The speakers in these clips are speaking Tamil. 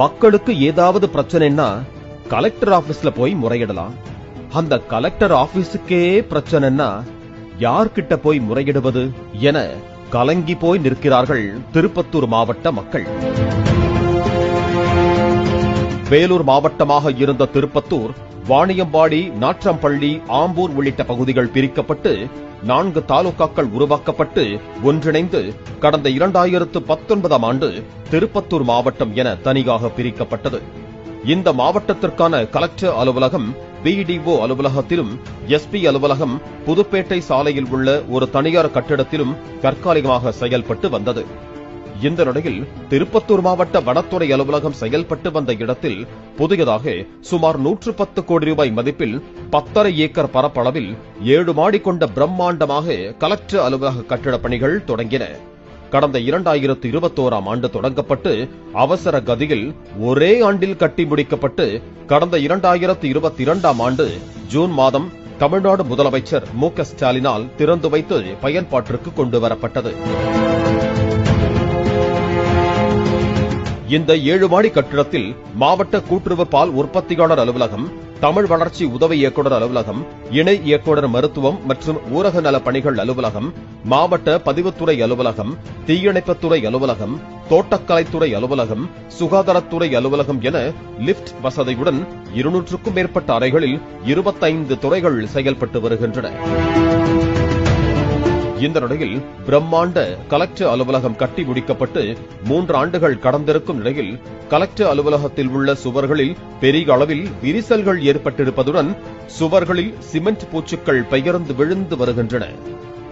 மக்களுக்கு ஏதாவது பிரச்சனைன்னா கலெக்டர் ஆபீஸ்ல போய் முறையிடலாம். அந்த கலெக்டர் ஆபீஸுக்கே பிரச்சனைன்னா யார்கிட்ட போய் முறையிடுவது என கலங்கி போய் நிற்கிறார்கள் திருப்பத்தூர் மாவட்ட மக்கள். வேலூர் மாவட்டமாக இருந்த திருப்பத்தூர் வாணியம்பாடி நாற்றம்பள்ளி ஆம்பூர் உள்ளிட்ட பகுதிகள் பிரிக்கப்பட்டு நான்கு தாலுகாக்கள் உருவாக்கப்பட்டு ஒன்றிணைந்து கடந்த இரண்டாயிரத்து பத்தொன்பதாம் ஆண்டு திருப்பத்தூர் மாவட்டம் என தனியாக பிரிக்கப்பட்டது. இந்த மாவட்டத்திற்கான கலெக்டர் அலுவலகம் பிடிஓ அலுவலகத்திலும் எஸ்பி அலுவலகம் புதுப்பேட்டை சாலையில் உள்ள ஒரு தனியார் கட்டிடத்திலும் தற்காலிகமாக செயல்பட்டு வந்தது. இந்த நிலையில் திருப்பத்தூர் மாவட்ட வனத்துறை அலுவலகம் செயல்பட்டு வந்த இடத்தில் புதியதாக சுமார் நூற்று பத்து கோடி ரூபாய் மதிப்பில் பத்தரை ஏக்கர் பரப்பளவில் ஏழு மாடி கொண்ட பிரம்மாண்டமாக கலெக்டர் அலுவலக கட்டிடப் பணிகள் தொடங்கின. கடந்த இரண்டாயிரத்து இருபத்தோராம் ஆண்டு தொடங்கப்பட்டு அவசர கதியில் ஒரே ஆண்டில் கட்டி முடிக்கப்பட்டு கடந்த இரண்டாயிரத்து இருபத்தி இரண்டாம் ஆண்டு ஜூன் மாதம் தமிழ்நாடு முதலமைச்சர் மு க ஸ்டாலினால் திறந்து வைத்து பயன்பாட்டிற்கு கொண்டு வரப்பட்டது. இந்த ஏழு மாடி கட்டிடத்தில் மாவட்ட கூட்டுறவு பால் உற்பத்தியாளர் அலுவலகம் தமிழ் வளர்ச்சி உதவி இயக்குநர் அலுவலகம் இணை இயக்குநர் மருத்துவம் மற்றும் ஊரக நல பணிகள் அலுவலகம் மாவட்ட பதிவுத்துறை அலுவலகம் தீயணைப்புத்துறை அலுவலகம் தோட்டக்கலைத்துறை அலுவலகம் சுகாதாரத்துறை அலுவலகம் என லிப்ட் வசதியுடன் இருநூற்றுக்கும் மேற்பட்ட அறைகளில் இருபத்தைந்து துறைகள் செயல்பட்டு வருகின்றன. இந்த நிலையில் பிரம்மாண்ட கலெக்டர் அலுவலகம் கட்டி முடிக்கப்பட்டு மூன்று ஆண்டுகள் கடந்திருக்கும் நிலையில் கலெக்டர் அலுவலகத்தில் உள்ள சுவர்களில் பெரிய அளவில் விரிசல்கள் ஏற்பட்டிருப்பதுடன் சுவர்களில் சிமெண்ட் பூச்சுக்கள் பெயர்ந்து விழுந்து வருகின்றன.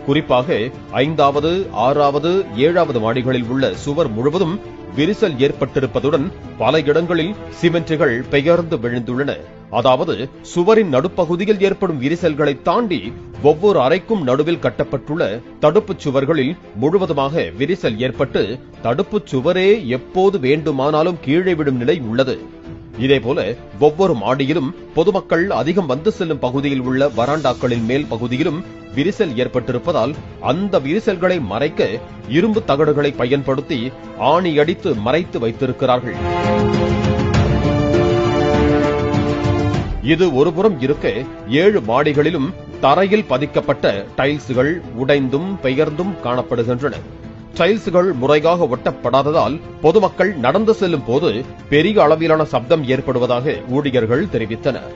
குறிப்பாக ஐந்தாவது ஆறாவது ஏழாவது மாடிகளில் உள்ள சுவர் முழுவதும் விரிசல் ஏற்பட்டிருப்பதுடன் பல இடங்களில் சிமெண்ட்டுகள் பெயர்ந்து விழுந்துள்ளன. அதாவது சுவரின் நடுப்பகுதியில் ஏற்படும் விரிசல்களை தாண்டி ஒவ்வொரு அறைக்கும் நடுவில் கட்டப்பட்டுள்ள தடுப்புச் சுவர்களில் முழுவதுமாக விரிசல் ஏற்பட்டு தடுப்புச் சுவரே எப்போது வேண்டுமானாலும் கீழே விடும் நிலை உள்ளது. இதேபோல ஒவ்வொரு மாடியிலும் பொதுமக்கள் அதிகம் வந்து செல்லும் பகுதியில் உள்ள வராண்டாக்களின் மேல் பகுதியிலும் விரிசல் ஏற்பட்டிருப்பதால் அந்த விரிசல்களை மறைக்க இரும்பு தகடுகளை பயன்படுத்தி ஆணி அடித்து மறைத்து வைத்திருக்கிறார்கள். இது ஒருபுறம் இருக்க ஏழு மாடிகளிலும் தரையில் பதிக்கப்பட்ட டைல்ஸ்கள் உடைந்தும் பெயர்ந்தும் காணப்படுகின்றன. டைல்ஸுகள் முறையாக ஒட்டப்படாததால் பொதுமக்கள் நடந்து செல்லும் போது பெரிய அளவிலான சப்தம் ஏற்படுவதாக ஊழியர்கள் தெரிவித்தனர்.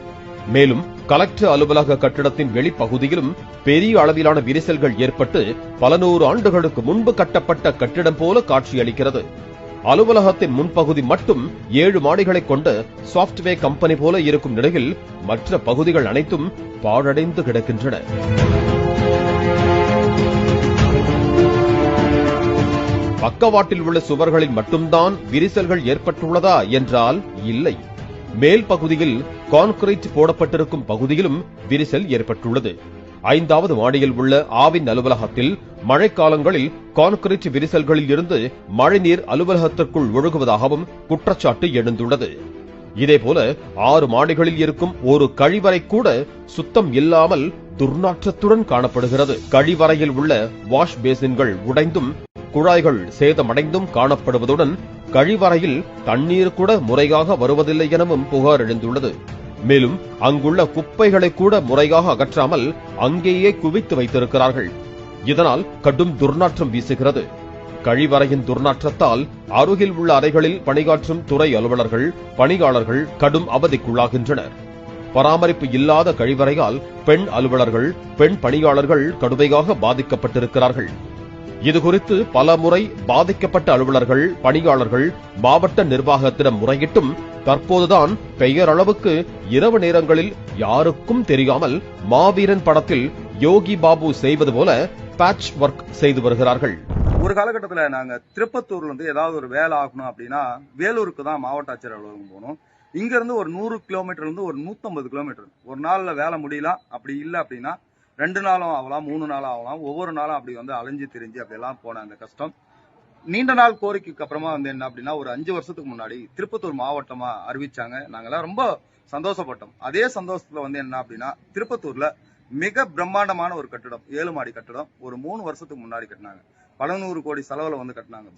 மேலும் கலெக்டர் அலுவலக கட்டிடத்தின் வெளிப்பகுதியிலும் பெரிய அளவிலான விரிசல்கள் ஏற்பட்டு பல நூறு ஆண்டுகளுக்கு முன்பு கட்டப்பட்ட கட்டிடம் போல காட்சியளிக்கிறது. அலுவலகத்தின் முன்பகுதி மட்டும் ஏழு மாடிகளை கொண்ட சாப்ட்வேர் கம்பெனி போல இருக்கும் நிலையில் மற்ற பகுதிகள் அனைத்தும் பாழடைந்து கிடக்கின்றன. பக்கவாட்டில் உள்ள சுவர்களில் மட்டும்தான் விரிசல்கள் ஏற்பட்டுள்ளதா என்றால் இல்லை. மேல் பகுதியில் கான்கிரீட் போடப்பட்டிருக்கும் பகுதியிலும் விரிசல் ஏற்பட்டுள்ளது. ஐந்தாவது மாடியில் உள்ள ஆவின் அலுவலகத்தில் மழைக்காலங்களில் கான்கிரீட் விரிசல்களில் இருந்து மழைநீர் அலுவலகத்திற்குள் ஒழுகுவதாகவும் குற்றச்சாட்டு எழுந்துள்ளது. இதேபோல ஆறு மாடிகளில் இருக்கும் ஒரு கழிவறை கூட சுத்தம் இல்லாமல் துர்நாற்றத்துடன் காணப்படுகிறது. கழிவறையில் உள்ள வாஷ் பேசின்கள் உடைந்தும் குழாய்கள் சேதமடைந்தும் காணப்படுவதுடன் கழிவறையில் தண்ணீர் கூட முறையாக வருவதில்லை எனவும் புகார் எழுந்துள்ளது. மேலும் அங்குள்ள குப்பைகளை கூட முறையாக அகற்றாமல் அங்கேயே குவித்து வைத்திருக்கிறார்கள். இதனால் கடும் துர்நாற்றம் வீசுகிறது. கழிவறையின் துர்நாற்றத்தால் அருகில் உள்ள அறைகளில் பணியாற்றும் துறை அலுவலர்கள் பணியாளர்கள் கடும் அவதிக்குள்ளாகின்றனர். பராமரிப்பு இல்லாத கழிவறையால் பெண் அலுவலர்கள் பெண் பணியாளர்கள் கடுமையாக பாதிக்கப்பட்டிருக்கிறார்கள். இதுகுறித்து பல முறை பாதிக்கப்பட்ட அலுவலர்கள் பணியாளர்கள் மாவட்ட நிர்வாகத்திடம் முறையிட்டும் தற்போதுதான் பெயரளவுக்கு இரவு நேரங்களில் யாருக்கும் தெரியாமல் மாவீரன் படத்தில் யோகி பாபு செய்வது போல பேட்ச் ஒர்க் செய்து வருகிறார்கள். ஒரு காலகட்டத்தில் நாங்க திருப்பத்தூர்ல இருந்து ஏதாவது ஒரு வேலை ஆகணும் அப்படின்னா வேலூருக்கு தான் மாவட்ட ஆட்சியர் அலுவலகம் போகணும். இங்க இருந்து ஒரு நூறு கிலோமீட்டர்ல இருந்து ஒரு நூத்தம்பது கிலோமீட்டர். ஒரு நாள்ல வேலை முடியலாம். அப்படி இல்லை அப்படின்னா ரெண்டு நாளும் ஆகலாம் மூணு நாளும் ஆகலாம். ஒவ்வொரு நாளும் அப்படி வந்து அலைஞ்சு திரிஞ்சு அப்படியெல்லாம் போன அந்த கஷ்டம். நீண்ட நாள் கோரிக்கைக்கு அப்புறமா வந்து என்ன அப்படின்னா ஒரு அஞ்சு வருஷத்துக்கு முன்னாடி திருப்பத்தூர் மாவட்டமா அறிவிச்சாங்க. நாங்கெல்லாம் ரொம்ப சந்தோஷப்பட்டோம். அதே சந்தோஷத்துல வந்து என்ன அப்படின்னா திருப்பத்தூர்ல மிக பிரம்மாண்டமான ஒரு கட்டிடம் ஏழு மாடி கட்டிடம் ஒரு மூணு வருஷத்துக்கு முன்னாடி கட்டினாங்க. பல நூறு கோடி செலவுல வந்து கட்டினாங்க.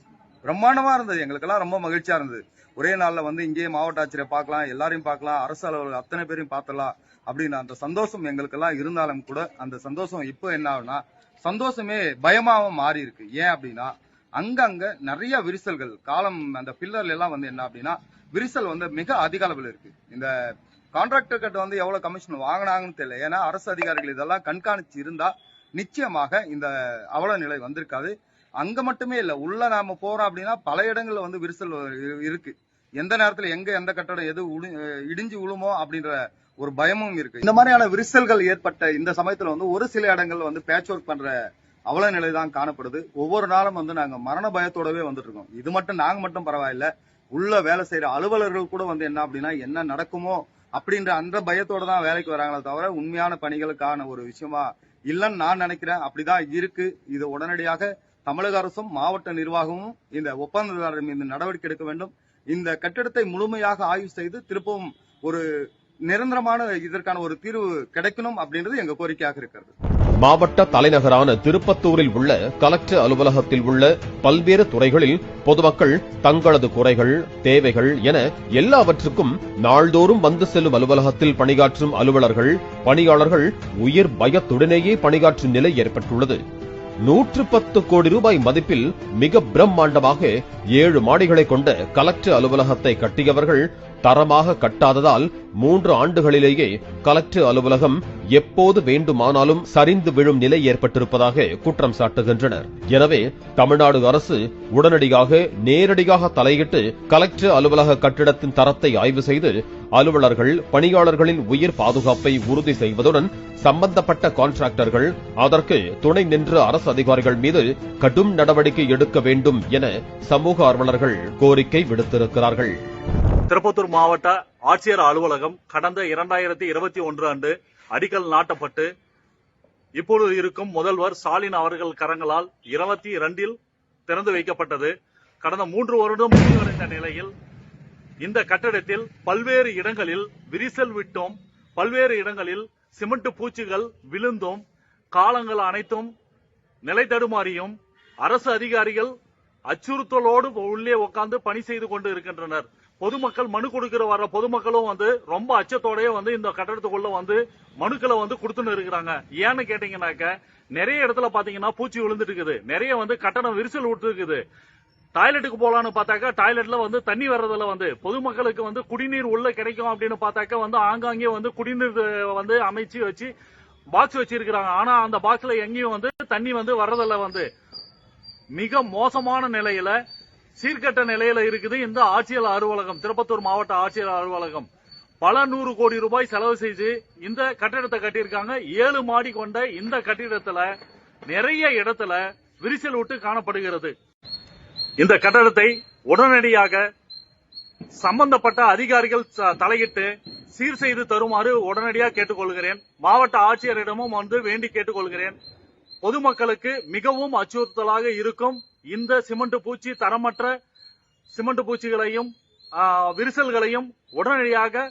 பிரம்மாண்டமா இருந்தது. எங்களுக்கெல்லாம் ரொம்ப மகிழ்ச்சியா இருந்தது. ஒரே நாள்ல வந்து இங்கேயே மாவட்ட ஆட்சியரை பார்க்கலாம் எல்லாரையும் பார்க்கலாம் அரசு அலுவலர்கள் அத்தனை பேரையும் பார்த்தலாம் அப்படின்னு அந்த சந்தோஷம் எங்களுக்கெல்லாம் இருந்தாலும் கூட அந்த சந்தோஷம் இப்போ என்ன ஆகுனா சந்தோஷமே பயமாவும் மாறி இருக்கு. ஏன் அப்படின்னா அங்கங்க நிறைய விரிசல்கள் காலம் அந்த பில்லர்ல எல்லாம் வந்து என்ன அப்படின்னா விரிசல் வந்து மிக அதிக அளவில் இருக்கு. இந்த கான்ட்ராக்டர் கிட்ட வந்து எவ்வளவு கமிஷன் வாங்கினாங்கன்னு தெரியல. ஏன்னா அரசு அதிகாரிகள் இதெல்லாம் கண்காணிச்சு இருந்தா நிச்சயமாக இந்த அவல நிலை வந்திருக்காது. அங்க மட்டுமே இல்ல உள்ள நாம போறோம் அப்படின்னா பல இடங்கள்ல வந்து விரிசல் இருக்கு. எந்த நேரத்துல எங்க எந்த கட்டடம் எது இடிஞ்சு விழுமோ அப்படின்ற ஒரு பயமும் இருக்கு. இந்த மாதிரியான விரிசல்கள் ஏற்பட்ட இந்த சமயத்துல வந்து ஒரு சில இடங்கள்ல வந்து பேட்ச் ஒர்க் பண்ற அவல நிலை தான் காணப்படுது. ஒவ்வொரு நாளும் வந்து நாங்க மரண பயத்தோடவே வந்துட்டு இருக்கோம். இது மட்டும் நாங்க மட்டும் பரவாயில்ல. உள்ள வேலை செய்யற அலுவலர்கள் கூட வந்து என்ன அப்படின்னா என்ன நடக்குமோ அப்படின்ற அந்த பயத்தோட தான் வேலைக்கு வராங்களே தவிர உண்மையான பணிகளுக்கான ஒரு விஷயமா இல்லைன்னு நான் நினைக்கிறேன். அப்படிதான் இருக்கு. இது உடனடியாக தமிழக அரசும் மாவட்ட நிர்வாகமும் இந்த ஒப்பந்ததாரர் மீது நடவடிக்கை எடுக்க வேண்டும். இந்த கட்டிடத்தை முழுமையாக ஆய்வு செய்து திருப்பவும் ஒரு நிரந்தரமான இதற்கான ஒரு தீர்வு கிடைக்கணும் அப்படின்றது எங்க கோரிக்கையாக இருக்கிறது. மாவட்ட தலைநகரான திருப்பத்தூரில் உள்ள கலெக்டர் அலுவலகத்தில் உள்ள பல்வேறு துறைகளில் பொதுமக்கள் தங்களது குறைகள் தேவைகள் என எல்லாவற்றுக்கும் நாள்தோறும் வந்து செல்லும் அலுவலகத்தில் பணியாற்றும் அலுவலர்கள் பணியாளர்கள் உயிர் பயத்துடனேயே பணியாற்றும் நிலை ஏற்பட்டுள்ளது. நூற்று பத்து கோடி ரூபாய் மதிப்பில் மிக பிரம்மாண்டமாக ஏழு மாடிகளை கொண்ட கலெக்டர் அலுவலகத்தை கட்டியவர்கள் தரமாக கட்டாததால் மூன்று ஆண்டுகளிலேயே கலெக்டர் அலுவலகம் எப்போது வேண்டுமானாலும் சரிந்து விழும் நிலை ஏற்பட்டிருப்பதாக குற்றம் சாட்டுகின்றனர். எனவே தமிழ்நாடு அரசு உடனடியாக நேரடியாக தலையிட்டு கலெக்டர் அலுவலக கட்டிடத்தின் தரத்தை ஆய்வு செய்து அலுவலர்கள் பணியாளர்களின் உயிர் பாதுகாப்பை உறுதி செய்வதுடன் சம்பந்தப்பட்ட கான்ட்ராக்டர்கள் அதற்கு துணை நின்ற அரசு அதிகாரிகள் மீது கடும் நடவடிக்கை எடுக்க வேண்டும் என சமூக ஆர்வலர்கள் கோரிக்கை விடுத்திருக்கிறார்கள். திருப்பத்தூர் மாவட்ட ஆட்சியர் அலுவலகம் கடந்த இரண்டாயிரத்தி இருபத்தி ஒன்று அன்று அடிக்கல் நாட்டப்பட்டு இப்பொழுது இருக்கும் முதல்வர் ஸ்டாலின் அவர்கள் கரங்களால் இருபத்தி இரண்டில் திறந்து வைக்கப்பட்டது. கடந்த மூன்று வருடம் முடிவடைந்த நிலையில் இந்த கட்டடத்தில் பல்வேறு இடங்களில் விரிசல் விட்டும். பல்வேறு இடங்களில் சிமெண்ட் பூச்சிகள் விழுந்தும். காலங்கள் அனைத்தும் நிலை தடுமாறியும். அரசு அதிகாரிகள் அச்சுறுத்தலோடு உள்ளே உட்கார்ந்து பணி செய்து கொண்டு இருக்கின்றனர். பொதுமக்கள் மனு கொடுக்கிற வர பொதுமக்களும் வந்து ரொம்ப அச்சத்தோடயே வந்து இந்த கட்டடத்துக்குள்ள வந்து மனுக்களை வந்து கொடுத்துன்னு இருக்கிறாங்க. ஏன்னு கேட்டீங்கன்னாக்க நிறைய இடத்துல பாத்தீங்கன்னா பூச்சி விழுந்துட்டு இருக்குது. நிறைய வந்து கட்டணம் விரிசல் விட்டு இருக்குது. டாய்லெட்டுக்கு போலான்னு பார்த்தாக்கா டாய்லெட்ல வந்து தண்ணி வர்றதுல வந்து பொதுமக்களுக்கு வந்து குடிநீர் உள்ள கிடைக்கும் அப்படின்னு பார்த்தாக்கா வந்து ஆங்காங்கே வந்து குடிநீர் வந்து அமைச்சு வச்சு பாக்ஸ் வச்சிருக்கிறாங்க. ஆனா அந்த பாக்ஸ்ல எங்கேயும் வந்து தண்ணி வந்து வர்றதில்ல வந்து. மிக மோசமான நிலையில சீர்கட்ட நிலையில இருக்குது இந்த ஆட்சியர் அலுவலகம் திருப்பத்தூர் மாவட்ட ஆட்சியர் அலுவலகம். பல நூறு கோடி ரூபாய் செலவு செய்து இந்த கட்டிடத்தை கட்டியிருக்காங்க. ஏழு மாடி கொண்ட இந்த கட்டிடத்துல நிறைய இடத்துல விரிசல் விட்டு காணப்படுகிறது. இந்த கட்டடத்தை உடனடியாக சம்பந்தப்பட்ட அதிகாரிகள் ச- தலையிட்டு சீர் செய்து தருமாறு உடனடியாக கேட்டுக்கொள்கிறேன். மாவட்ட ஆட்சியரிடமும் வந்து வேண்டி கேட்டுக்கொள்கிறேன். பொதுமக்களுக்கு மிகவும் அச்சுறுத்தலாக இருக்கும் இந்த சிமெண்ட் பூச்சி தரமற்ற சிமெண்ட் பூச்சிகளையும் விரிசல்களையும் உடனடியாக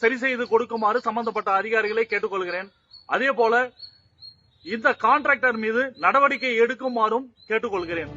சரி செய்து கொடுக்குமாறு சம்பந்தப்பட்ட அதிகாரிகளை கேட்டுக்கொள்கிறேன். அதே போல இந்த கான்ட்ராக்டர் மீது நடவடிக்கை எடுக்குமாறும் கேட்டுக்கொள்கிறேன்.